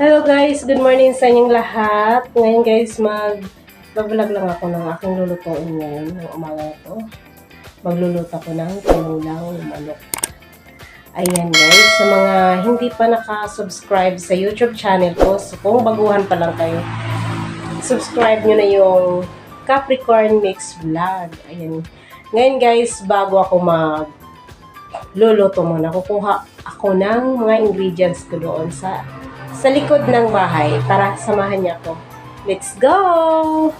Hello guys, good morning sa inyong lahat. Ngayon guys, mag vlog lang ako ng aking lulutuin ngayon ng umaga na to. Magluluto ko ng tinulang manok. Ayan guys, sa mga hindi pa naka-subscribe sa YouTube channel ko, so kung baguhan pa lang kayo, subscribe nyo na yung Capricorn Mix Vlog. Ayan. Ngayon guys, bago ako mag luluto muna, kukuha ako ng mga ingredients ko doon sa sa likod ng bahay. Tara, samahan niya ako. Let's go!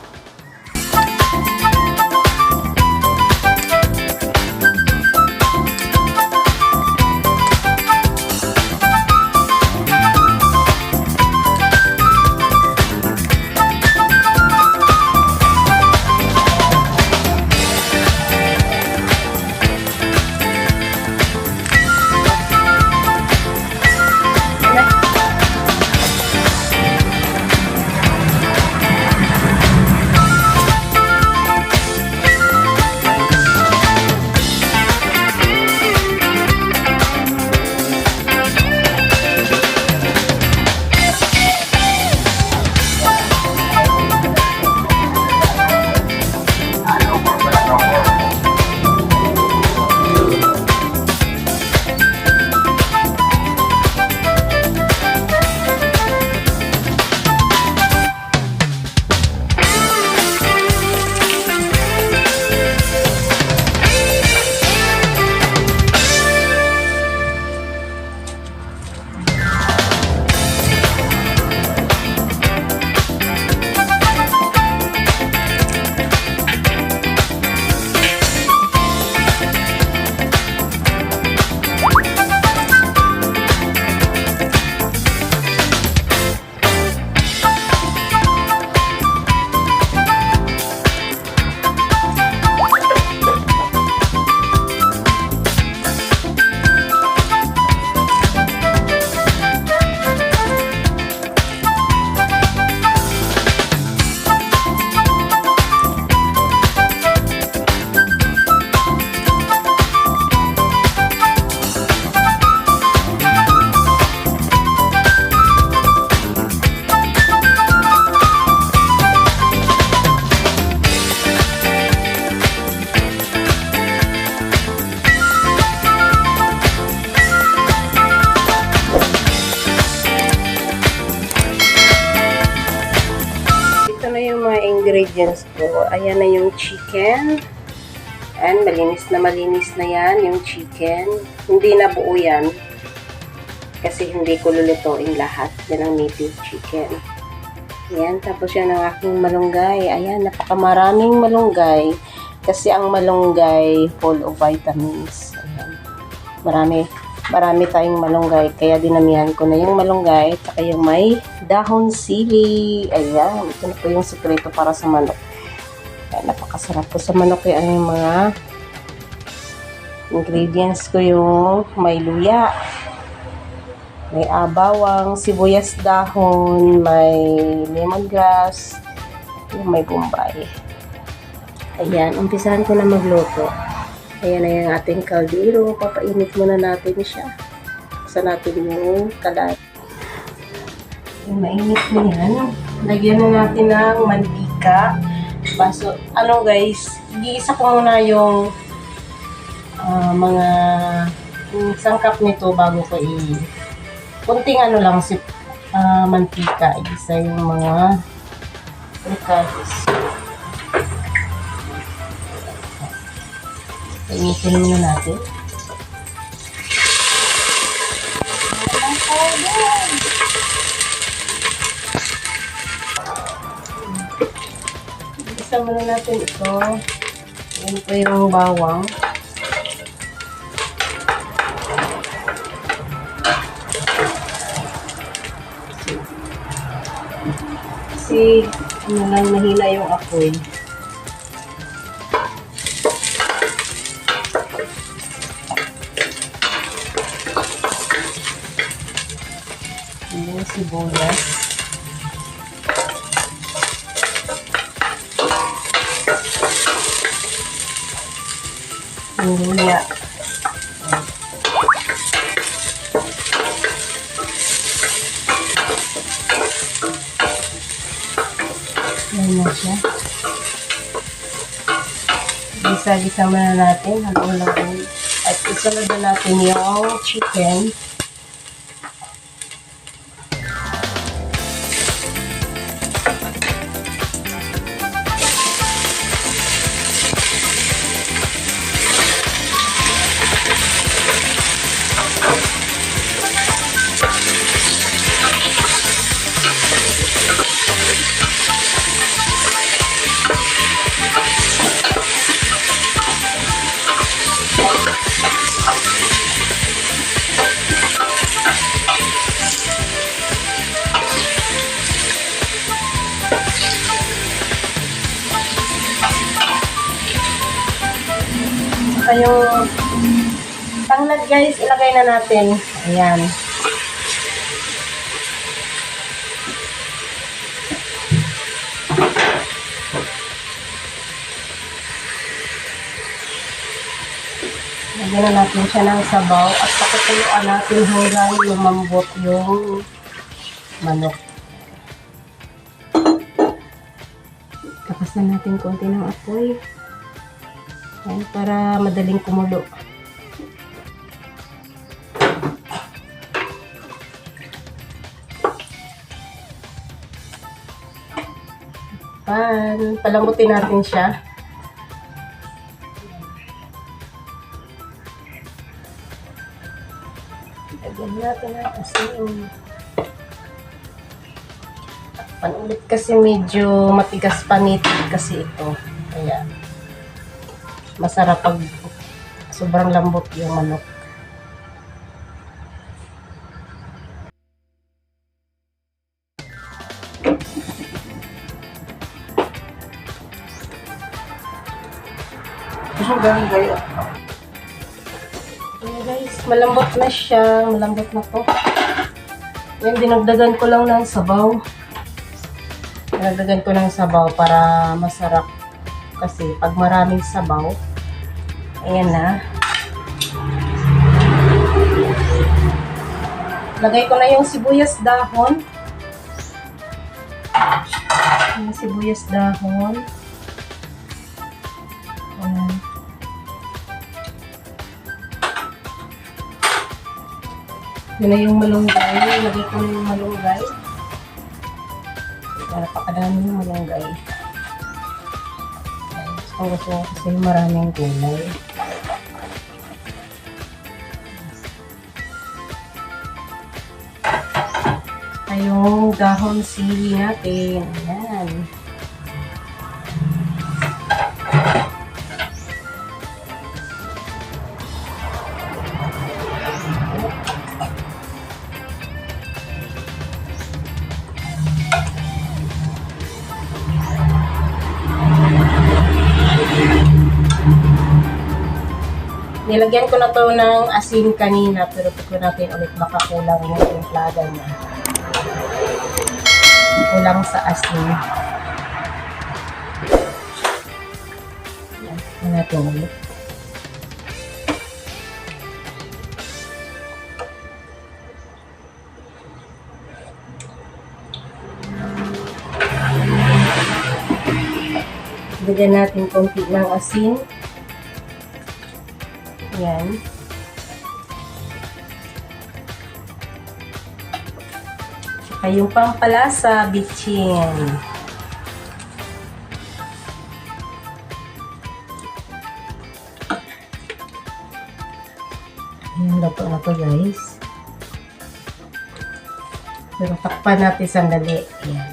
Na yung mga ingredients ko. Ayan na yung chicken. And malinis na malinis na yan, yung chicken. Hindi na buo yan. Kasi hindi ko lulutuin lahat. Yan ang native chicken. Ayan, tapos yan ang aking malunggay. Ayan, napakamaraming malunggay. Kasi ang malunggay full of vitamins. Ayan. Marami, marami tayong malunggay. Kaya dinamihan ko na yung malunggay. Tsaka yung may dahon sili. Ayan, ito na po yung sekreto para sa manok. Ayan, napakasarap po sa manok. Kaya yung mga ingredients ko yung may luya. May abawang, sibuyas dahon, may lemongrass, yung may bombay. Ayan, umpisahan ko na magluto. Ayan na yung ating kaldero. Papainit muna natin siya. Buksan natin yung kalat. Yung mainit na yan. Lagyan na natin ng mantika. Baso, ano guys, iisa ko muna yung ah, mga yung sangkap nito bago ko i kunting ano lang si ah, mantika. Isa yung mga ricados. Initin muna natin. Isa muna natin ito. Yan po yung bawang. Kasi, ano lang, mahina yung apoy. yung sibuyas. Luya. Ayan na siya. Gisa-gisa muna natin hanggang lagun. At isunod na natin yung chicken. Saka yung tanglad guys, ilagay na natin. Ayan. Lagyan na natin siya ng sabaw at pakutuluan natin hanggang lumambot yung manok. Takasan natin konti ng apoy. Ayan, para madaling kumulo. Pan, palambutin natin siya. Lagyan natin ang asin. Panulit kasi medyo matigas panitig kasi ito. Kaya masarap pag sobrang lambot yung manok. Hanggang gaya. Ayan guys, malambot na siya. Malambot na to. Yan, dinagdagan ko lang ng sabaw. Dinagdagan ko ng sabaw para masarap. Kasi pag maraming sabaw, ayan na. Lagay ko na yung sibuyas dahon. Yung sibuyas dahon. Ayan. Yun na yung malunggay. Lagay ko na yung malunggay. Napakadami yung malunggay. Gusto ko kasi maraming gulay. Yung dahon sili natin. Ayan. Nilagyan ko na to ng asin kanina pero tignan natin ulit baka kulang yung templada niya. Kulang sa asin. Yan, natin ulit. Lagyan natin konti ng asin. Yan. Saka yung pampalasa, bitchin. Ayan, luto na to guys. Pero takpan natin sandali. Ayan.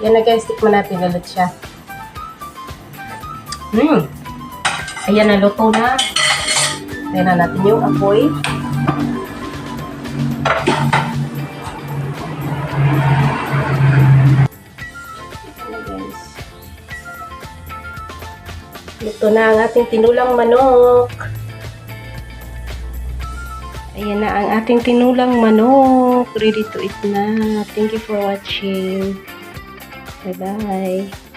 Yan na guys, tikman natin ulit siya. Hmm. Ayan na, luto na. Ayan na natin yung apoy. Luto na ang ating tinulang manok. Ayan na ang ating tinulang manok. Ready to eat na. Thank you for watching. Bye-bye.